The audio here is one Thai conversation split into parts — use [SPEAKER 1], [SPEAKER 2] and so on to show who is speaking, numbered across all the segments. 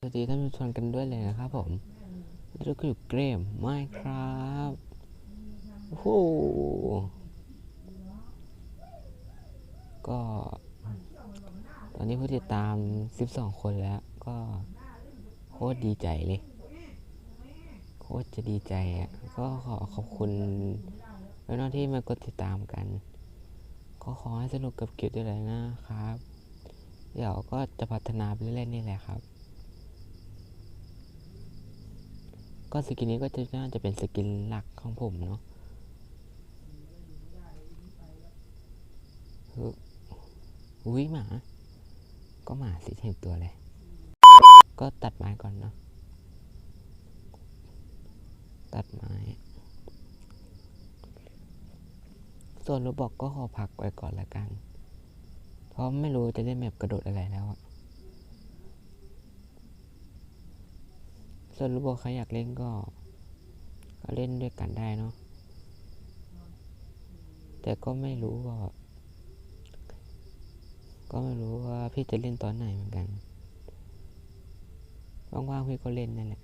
[SPEAKER 1] สวัสดีท่านผู้ชมกันด้วยเลยนะครับผมเราก็อยู่เกมไม่ครับโอ้โหก็ ตอนนี้ผู้ติดตาม 12 คนแล้ว ก็โคตรดีใจเลย โคตรจะดีใจอะ ก็ขอขอบคุณน้องที่มากดติดตามกัน ก็ขอให้สนุกกับเกียวด้วยเลยนะครับ เดี๋ยวก็จะพัฒนาไปเรื่อยๆนี่แหละครับ ก็สกินนี้ก็จะน่าจะเป็นสกินหลักของผมเนาะอุ้ยหมา ก็หมาสิเห็นตัวเลย ก็ตัดไม้ก่อนเนาะ ตัดไม้ ส่วนรูบอกก็ขอพักไว้ก่อนละกัน เพราะไม่รู้จะเล่นแมปกระโดดอะไรแล้วอะ ส่วนรูบอกใครอยากเล่นก็ ก็เล่นด้วยกันได้เนาะแต่ก็ไม่รู้ว่า ก็ไม่รู้ว่าพี่จะเล่นตอนไหนเหมือนกันว่างๆพี่ก็เล่นนั่นแหละ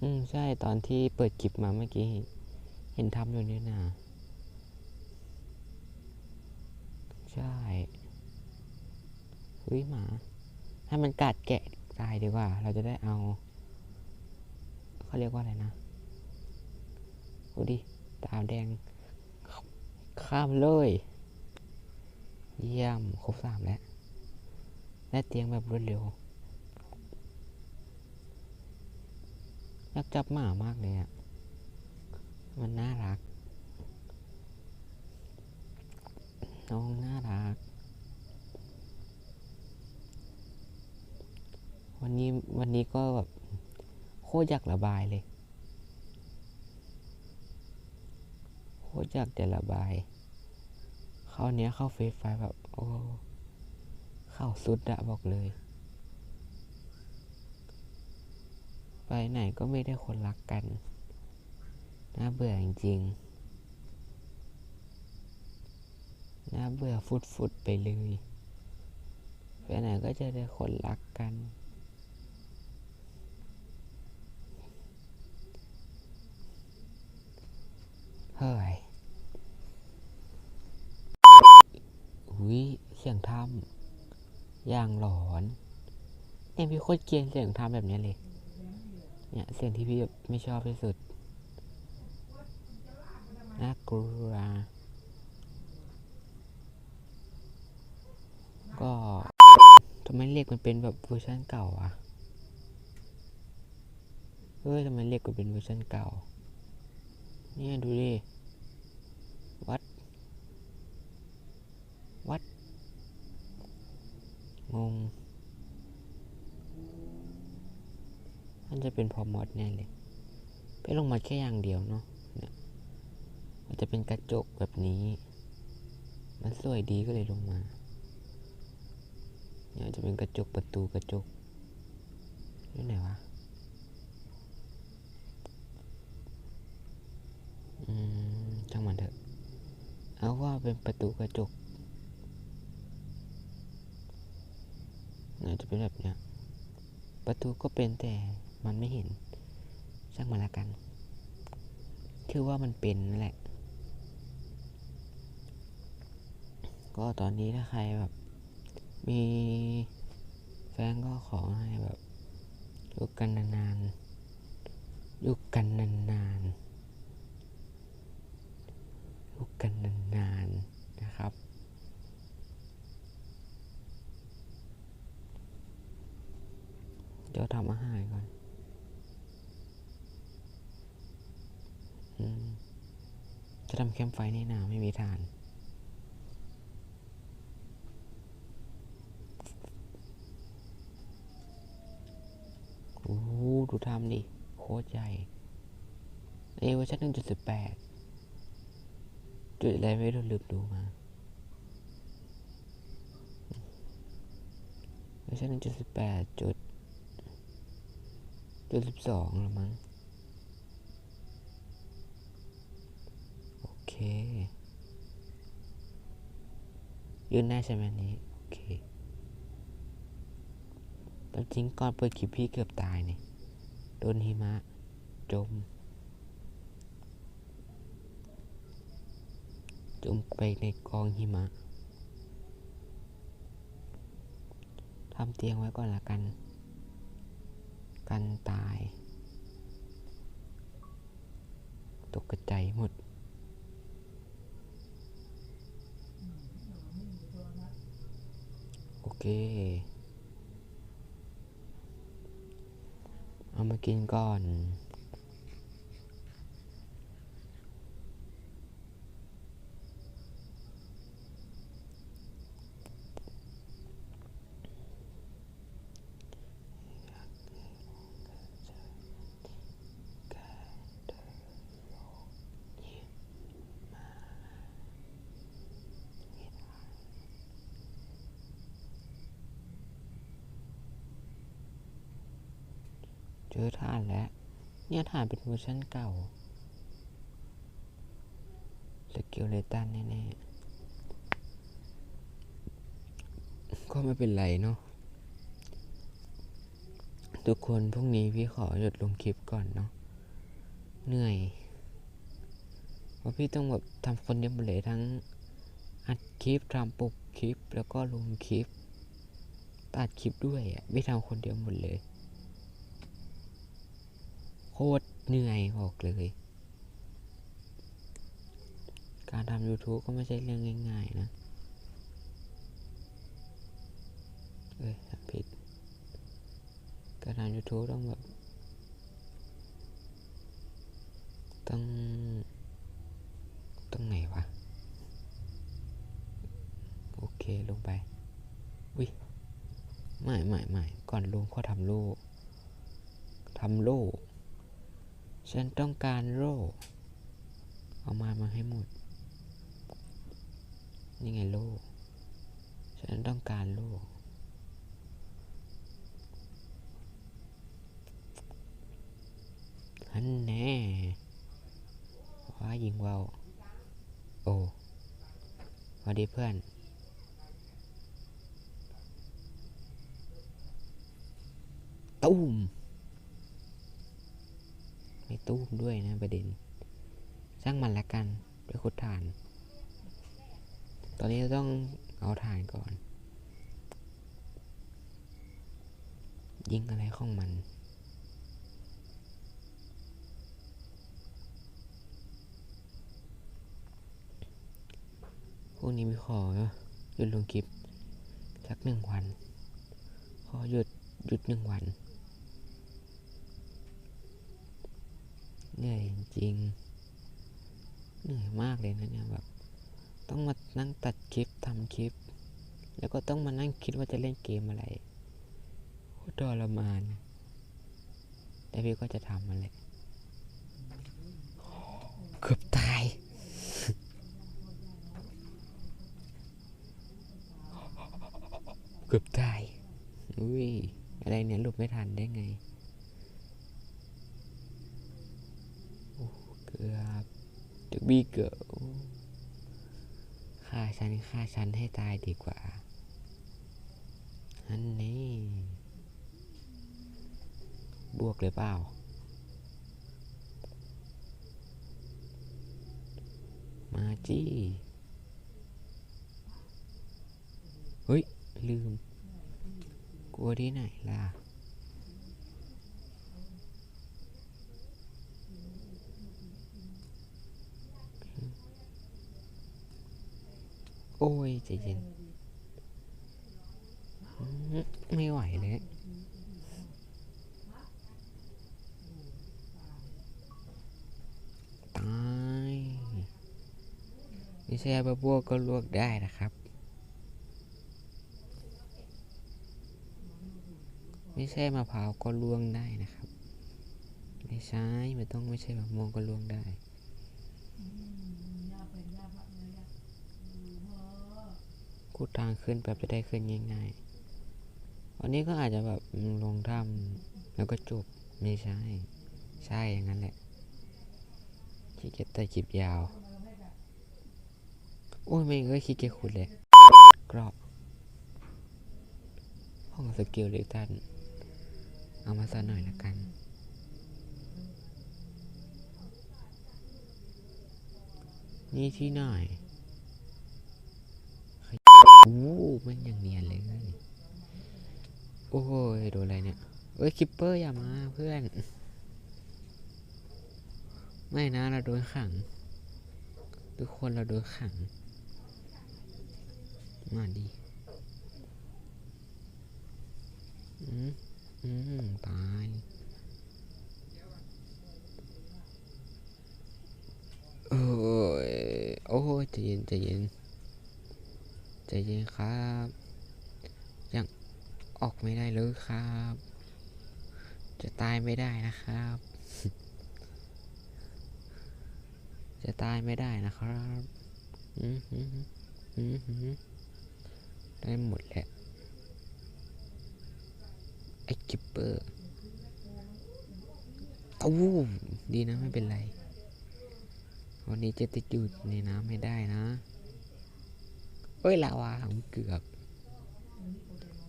[SPEAKER 1] อืมใช่ตอนที่เปิดคลิปมาเมื่อกี้ เห็นทำอยู่นี่นาใช่เฮ้ยหมา ให้มันกัดแกะ ตายดีกว่า เราจะได้เอาเขาเรียกว่าอะไรนะดูดิตาแดง ข้ามเลย เยี่ยม ครบสามแล้ว ได้เตียงแบบรวดเร็ว อยากจับหมามากเลยอะ มันน่ารัก น้องน่ารัก วันนี้วันนี้ก็แบบโคตรอยากระบายเลยโคตรอยากจะระบาย เข้าเนี้ยเข้าเฟซไฟแบบโอ้เข้าสุดอะบอกเลย ไปไหนก็ไม่ได้คนรักกัน น่าเบื่อจริงๆน่าเบื่อฟุดฟุดๆไปเลยไปไหนก็จะได้คนรักกัน เฮ้ยอุ้ยเสียงทำอย่างหลอนเนี่ยพี่โคตรเกลียดเสียงทำแบบนี้เลย เนี่ยเสียงที่พี่แบบไม่ชอบที่สุดน่ากลัวก็ทำไมเรียกมันเป็นแบบเวอร์ชันเก่าอะเฮ้ยทำไมเรียกมันเป็นเวอร์ชันเก่า เนี่ยดูดิ วัด วัด งงมันจะเป็นพอมอดแน่เลย ไปลงมาแค่อย่างเดียวเนาะเนี่ยมันจะเป็นกระจกแบบนี้ มันสวยดีก็เลยลงมาเนี่ยจะเป็นกระจกประตูกระจกนี่ไหนวะ อืมช่างมันเถอะ เอาว่าเป็นประตูกระจกน่าจะเป็นแบบเนี้ย ประตูก็เป็นแต่มันไม่เห็น ช่างมันละกันถือว่ามันเป็นนั่นแหละ ก็ตอนนี้ถ้าใครแบบ มีแฟนก็ขอให้แบบอยู่กันนานๆอยู่กันนานๆ อยู่กันนานๆนะครับ เดี๋ยวทำอาหารก่อนอจะทำแคมไฟนี่นาไม่มีทานโอ้โหดูทำดิ โคตรใหญ่เอเวอร์ชันหนึ่ง จุดสิบแปดจุดอะไรไม่รู้ลืมดูมาเวอร์ชันหนึ่งจุดสิบแปดจุดจุดสิบสองละมั้งโอเคยืนได้ใช่ไหมนี้โอเคามจริงก่อนเปิดคลิปพี่เกือบตายเนี่ยโดนหิมะ จม จมไปในกองหิมะทำเตียงไว้ก่อนละกัน กันตาย ตกกระจายหมดโอเค เอามากินก่อน อฐานแล้ว เนี่ยฐานเป็นเวอร์ชันเก่าสกิลเลตันแน่ๆ ก็ไม่เป็นไรเนาะ ทุกคนพรุ่งนี้พี่ขอหยุดลงคลิปก่อนเนาะ เหนื่อย เพราะพี่ต้องแบบทำคนเดียวหมดเลยทั้งอัดคลิปทำปกคลิปแล้วก็ลงคลิป ตัดคลิปด้วยอะ พี่ทำคนเดียวหมดเลย คตรเหนื่อยบอกเลย การทำ YouTube ก็ไม่ใช่เรื่องง่าย ๆ นะเอ้ยทำผิด การทำ YouTube ต้องแบบ ต้อง ต้องไหนวะ โอเค ลงไป อุ้ยไม่ไม่ไม่ก่อนลงก็ทำโล่ทำโล่ ฉันต้องการโล่เอามามาให้หมด นี่ไงโล่ฉันต้องการโล่ฮันแน่ว้ายิงเวาวโอ้สวัสดีเพื่อน ตุ้ม ไม่ตู้ด้วยนะประเด็นช่างมันละกันไปขุดถ่าน ตอนนี้เราต้องเอาถ่านก่อน ยิงอะไรของมันพวกนี้ม่ขอหยุดลงคลิปสักหนึ่งวัน ขอหยุดหยุดหนึ่งวัน เหนื่อยจริง เหนื่อยมากเลยนะเนี่ยแบบต้องมานั่งตัดคลิปทำคลิป แล้วก็ต้องมานั่งคิดว่าจะเล่นเกมอะไรโคตรทรมาน แต่พี่ก็จะทำมันแหละเกือบตาย เกือบตาย อุ้ย อะไรเนี่ยหลบไม่ทันได้ไง เกือบ บีเกิลฆ่าฉันฆ่าฉันให้ตายดีกว่าอันนี้บวกเลยเปล่า มาจี้ เฮ้ย ลืม กลัวที่ไหนล่ะ โอ้ยใจเย็นไม่ไหวเลยตายไม่ใช่บะบัวก็ลวกได้นะครับไม่ใช่มะพร้าวก็ลวงได้นะครับ ไม่ใช่ไมันต้องไม่ใช่มะม่วงก็ลวงได้ กูทางขึ้นแบบจะได้ขึ้นง่ายๆ วันนี้ก็อาจจะแบบลงถ้ำแล้วก็จบไม่ใช่ ใช่อย่างนั้นแหละขี้เกียจแต่จิบยาว โอ้ยไม่งเอ้ยขี้เกียจขุดเลยกรอบห้องสกิลเลตันเอามาสักหน่อยละกันนี่ที่หน่อย โอ้มันยังเนียนเลย โอ้ยโดนอะไรเนี่ยเอ้ยคิปเปอร์อย่ามาเพื่อน ไม่นะเราโดนขัง ทุกคนเราโดนขัง มาดีอืมอืมตายโอ้ยโอ้ยใจเย็นใจเย็น ใจเย็นครับ ยังออกไม่ได้เลยครับ จะตายไม่ได้นะครับ จะตายไม่ได้นะครับอือหืออือหือได้หมดแหละไอ้กิปเปอร์ตู้มดีนะไม่เป็นไร วันนี้จะติดอยู่ในน้ำไม่ได้นะ เอ้ยลาวาผมเกือบ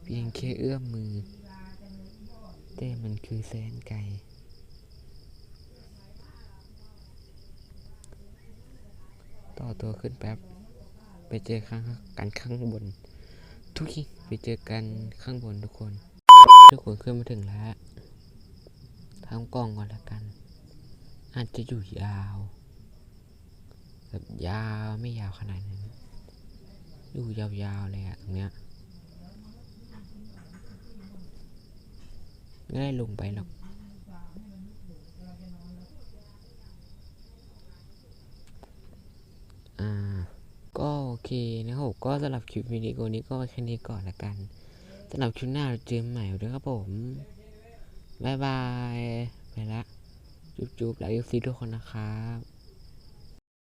[SPEAKER 1] เพียงแค่เอื้อมมือ แต่มันคือแสนไกลต่อตัวขึ้นแป๊บ ไปเจอข้างกันข้างบน ทุกทีไปเจอกันข้างบนทุกคน ทุกคนขึ้นมาถึงแล้วทำกล้องก่อนละกัน อาจจะอยู่ยาว แบบยาวไม่ยาวขนาดนั้น อยู่ยาวๆเลยอะตรงเนี้ยไม่ได้ลงไปหรอกอ่าก็โอเคนะครับก็สำหรับคลิปวิดีโอนี้ก็แค่นี้ก่อนละกันสำหรับคลิปหน้าเราเจอใหม่ด้วยครับผมบายบายไปละจุ๊บๆแล้วยูซีทุกคนนะครับ